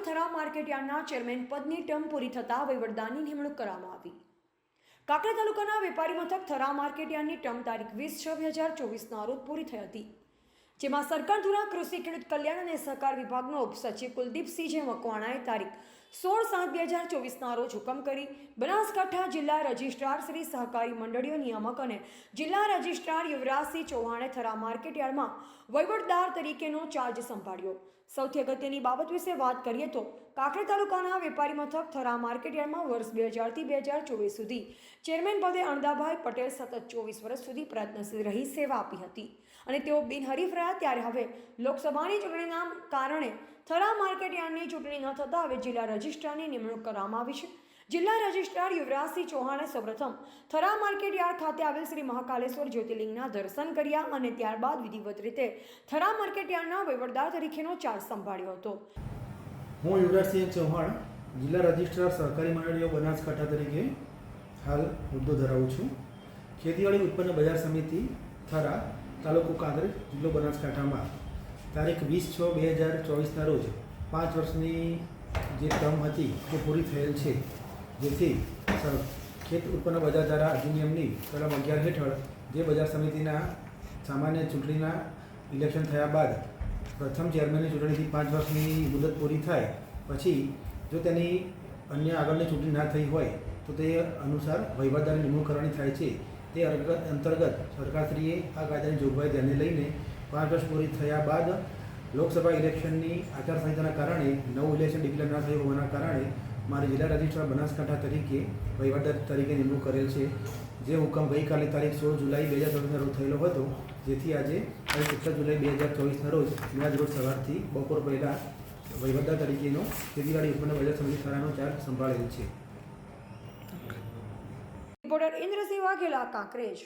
આવેલ થરા માર્કેટયાર્ડના ચેરમેન પદની ટર્મ પૂરી થતાં વહીવટદારની નિમણૂક કરવામાં આવી. કાંકરા તાલુકાના વેપારી મથક થરા માર્કેટયાર્ડની ટર્મ તારીખ વીસ છ બે હજાર ચોવીસના રોજ પૂરી થઈ હતી. જેમાં સરકાર દ્વારા કૃષિ ખેડૂત કલ્યાણ અને સહકાર વિભાગનો ઉપસચિવ કુલદીપસિંહ જે મકવાણાએ તારીખ સોળ સાત બે હજાર ચોવીસના રોજ હુકમ કરી બનાસકાંઠા જિલ્લા રજિસ્ટ્રાર શ્રી સહકારી મંડળીઓ, નિયામક અને જિલ્લા રજિસ્ટ્રાર યુવરાજસિંહ ચૌહાણે થરા માર્કેટયાર્ડમાં વહીવટદાર તરીકેનો ચાર્જ સંભાળ્યો. સૌથી અગત્યની બાબત વિશે વાત કરીએ તો કાંકરે તાલુકાના વેપારી મથક થરા માર્કેટયાર્ડમાં વર્ષ બે હજારથી બે હજાર ચોવીસ સુધી ચેરમેન પદે અણદાભાઈ પટેલ સતત ચોવીસ વર્ષ સુધી પ્રયત્નશીલ રહી સેવા આપી હતી અને તેઓ બિનહરીફ રહ્યા, ત્યારે હવે લોકસભાની ચૂંટણીના કારણે થરા માર્કેટયાર્ડની ચૂંટણી ન થતાં હવે જિલ્લા રજિસ્ટ્રારની નિમણૂક કરવામાં આવી છે. જિલ્લા રજિસ્ટ્રાર યુવરાજસિંહ ચૌહાણે સૌપ્રથમ થરા માર્કેટયાર્ડ ખાતે આવેલ શ્રી મહાકાલેશ્વર જ્યોતિર્લિંગના દર્શન કર્યા અને ત્યારબાદ વિધિવત રીતે થરા માર્કેટયાર્ડના વહીવટદાર તરીકેનો ચાર્જ સંભાળ્યો હતો. હું યુવરાજસિંહ ચૌહાણ, જિલ્લા રજિસ્ટ્રાર સહકારી મંડળીઓ બનાસકાંઠા તરીકે હાલ હોદ્દો ધરાવું છું. ખેતીવાડી ઉત્પન્ન બજાર સમિતિ થરા તાલુકો કાંકરેજ જિલ્લો બનાસકાંઠામાં તારીખ વીસ છ બે હજાર ચોવીસના રોજ પાંચ વર્ષની જે ટર્મ હતી તે પૂરી થયેલ છે. જેથી ખેત ઉત્પન્ન બજાર ધારા અધિનિયમની કલમ અગિયાર હેઠળ જે બજાર સમિતિના સામાન્ય ચૂંટણીના ઇલેક્શન થયા બાદ પ્રથમ ચેરમેનની ચૂંટણીથી પાંચ વર્ષની મુદત પૂરી થાય, પછી જો તેની અન્ય આગળની ચૂંટણી ના થઈ હોય, તો તે અનુસાર વહીવટદારની નિમણૂક કરવાની થાય છે. તે અંતર્ગત સરકારશ્રીએ આ કાયદાની જોગવાઈ ધ્યાને લઈને પાંચ પૂરી થયા બાદ લોકસભા ઇલેક્શનની આચારસંહિતાના કારણે નવું ઇલેક્શન ડિક્લેર ના થયું હોવાના કારણે મારી જિલ્લા રજિસ્ટ્રાર બનાસકાંઠા તરીકે વહીવટદાર તરીકે નિમણૂક કરેલ છે. જે હુકમ ગઈકાલે તારીખ સોળ જુલાઈ બે હજાર ચોવીસના રોજ થયેલો હતો, જેથી આજે સત્તર જુલાઈ બે હજાર ચોવીસના રોજ મેં રોજ સવારથી બપોર પહેલાં વહીવટદાર તરીકેનો ખેતીવાડી ઉત્પન્ન બજાર સમિતિ થરાનો ચાર્જ સંભાળેલ છે. રિપોર્ટર ઇન્દ્રસિંહ વાઘેલા કાંકરેજ.